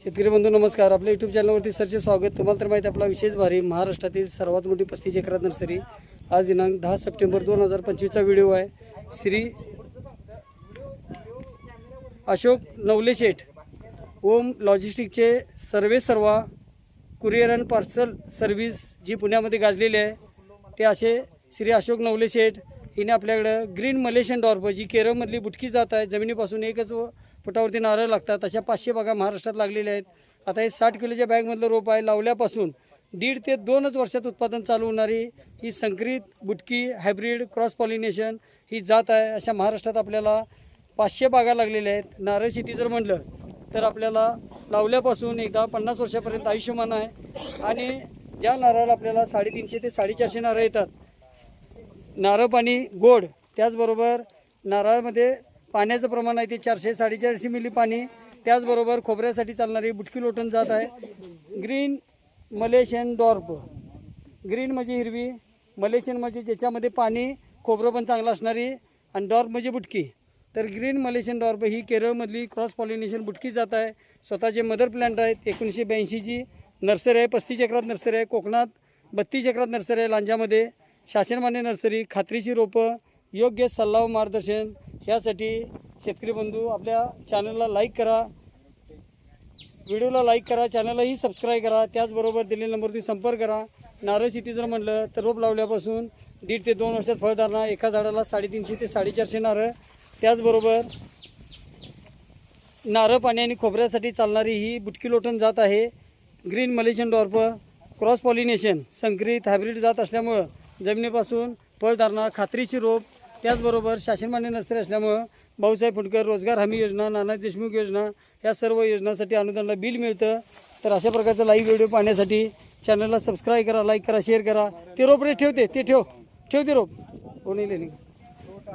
शेतकरी बंधू नमस्कार. आपल्या यूट्यूब चॅनलवरती सरचे स्वागत. तुम्हाला तर माहिती आपला विशेष भारी महाराष्ट्रातील सर्वात मोठी पस्तीस एकरात नर्सरी आज दिनांक दहा सप्टेंबर दोन हजार पंचवीसचा व्हिडिओ आहे. श्री अशोक नवले शेठ ओम लॉजिस्टिकचे सर्वे सर्वा कुरिअर अँड पार्सल सर्व्हिस जी पुण्यामध्ये गाजलेली आहे ते असे श्री अशोक नवले शेठ हिने आपल्याकडं ग्रीन मलेशियन डॉर्प जी केरळमधली बुटकी जात आहे जमिनीपासून एकच व- फुटावरती नारळ लागतात. अशा पाचशे बागा महाराष्ट्रात लागलेल्या आहेत. आता हे साठ किलोच्या बॅगमधलं रोप आहे. लावल्यापासून दीड ते दोनच वर्षात उत्पादन चालू होणारी ही संकरित बुटकी हायब्रिड क्रॉस पॉलिनेशन ही जात आहे. अशा महाराष्ट्रात आपल्याला पाचशे बागा लागलेल्या आहेत. नारळ शेती जर म्हणलं तर आपल्याला लावल्यापासून एकदा पन्नास वर्षापर्यंत आयुष्यमान आहे. आणि ज्या नारळाला आपल्याला साडेतीनशे ते साडेचारशे नारळ येतात नारळ पाणी गोड त्याचबरोबर नारळामध्ये पाण्याचं प्रमाण आहे ते चारशे साडेचारशे मिली पाणी. त्याचबरोबर खोबऱ्यासाठी चालणारी बुटकी लोटण जात आहे. ग्रीन मलेशियन डॉर्प ग्रीन म्हणजे हिरवी मलेशियन म्हणजे ज्याच्यामध्ये पाणी खोबरं पण चांगलं असणारी आणि डॉर्प म्हणजे बुटकी. तर ग्रीन मलेशियन डॉर्प ही केरळमधली क्रॉस पॉलिनेशन बुटकी जात आहे. स्वतःचे मदर प्लँट आहेत एकोणीसशे ब्याऐंशीची नर्सरी आहे पस्तीस एकरात नर्सरी आहे कोकणात बत्तीस एकरात नर्सरी आहे लांजामध्ये. शासनमान्य नर्सरी खात्रीची रोपं योग्य सल्ला व मार्गदर्शन यासाठी शेतकरी बंधू आपल्या चॅनलला लाईक करा. व्हिडिओला लाईक करा चॅनललाही सबस्क्राईब करा. त्याचबरोबर दिलेल्या नंबरवरती संपर्क करा. नारळ सिटी जर म्हणलं तर रोप लावल्यापासून दीड ते दोन वर्षात फळधारणा एका झाडाला साडेतीनशे ते साडेचारशे नारळ. त्याचबरोबर नारळ पाणी आणि खोबऱ्यासाठी चालणारी ही बुटकी लोटण जात आहे. Green Malaysian dwarf cross pollination संकरित हायब्रिड जात असल्यामुळं जमिनीपासून फळधारणा खात्रीची रोप त्याचबरोबर शासनमान्य नर्सरी असल्यामुळं भाऊसाहेब फुटकर रोजगार हमी योजना नाना देशमुख योजना या सर्व योजनांसाठी अनुदानाला बिल मिळतं. तर अशा प्रकारचा लाईव्ह व्हिडिओ पाहण्यासाठी चॅनलला सबस्क्राईब करा लाईक करा शेअर करा. ते रोप रे ठेवते ते ठेव. ठेव ते रोप. हो नाही नाही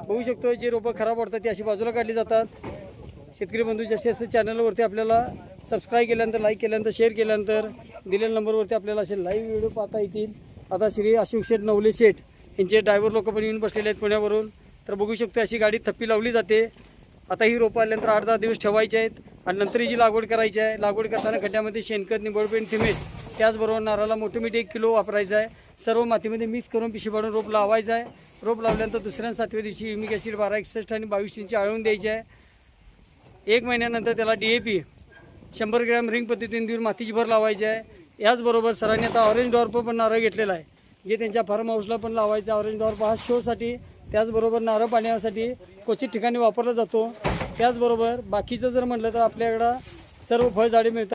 बघू शकतो जे रोपं खराब वाटतात ती अशी बाजूला काढली जातात. शेतकरी बंधू जसे असते चॅनलवरती आपल्याला सबस्क्राईब केल्यानंतर लाईक केल्यानंतर शेअर केल्यानंतर दिलेल्या नंबरवरती आपल्याला असे लाईव्ह व्हिडिओ पाहता येतील. आता श्री अशोक शेठ नवले शेठ. यांचे ड्रायव्हर लोक पण येऊन बसलेले आहेत पुण्यावरून. तर बघू शकतो अशी गाडी थप्पी लावली जाते. आता ही रोपं आल्यानंतर आठ दहा दिवस ठेवायचे आहेत. आणि नंतर जी लागवड करायची आहे लागवड करताना खड्ड्यामध्ये शेणखत निबडपेंट थिमेट त्याचबरोबर नारळाला मोठे मीठ एक किलो वापरायचं आहे. सर्व मातीमध्ये मिक्स करून पिशी पाडून रोप लावायचं आहे. रोप लावल्यानंतर दुसऱ्या सातव्या दिवशी युमिक ॲसिड बारा एकसष्ट आणि बावीस इंची आळवून द्यायची आहे. एक महिन्यानंतर त्याला डी ए पी शंभर ग्रॅम रिंग पद्धतीने देऊन मातीची भर लावायची आहे. याचबरोबर सरांनी आता ऑरेंज डॉर्प पण नारळ घेतलेला आहे. जे त्यांच्या फार्म हाऊसला पण लावायचं ऑरेंज डॉर्प हा शोसाठी त्याचबरोबर नारळ पाण्यासाठी क्वचित ठिकाणी वापरला जातो. त्याचबरोबर बाकीचं जर म्हटलं तर आपल्याकडं सर्व फळझाडे मिळतात.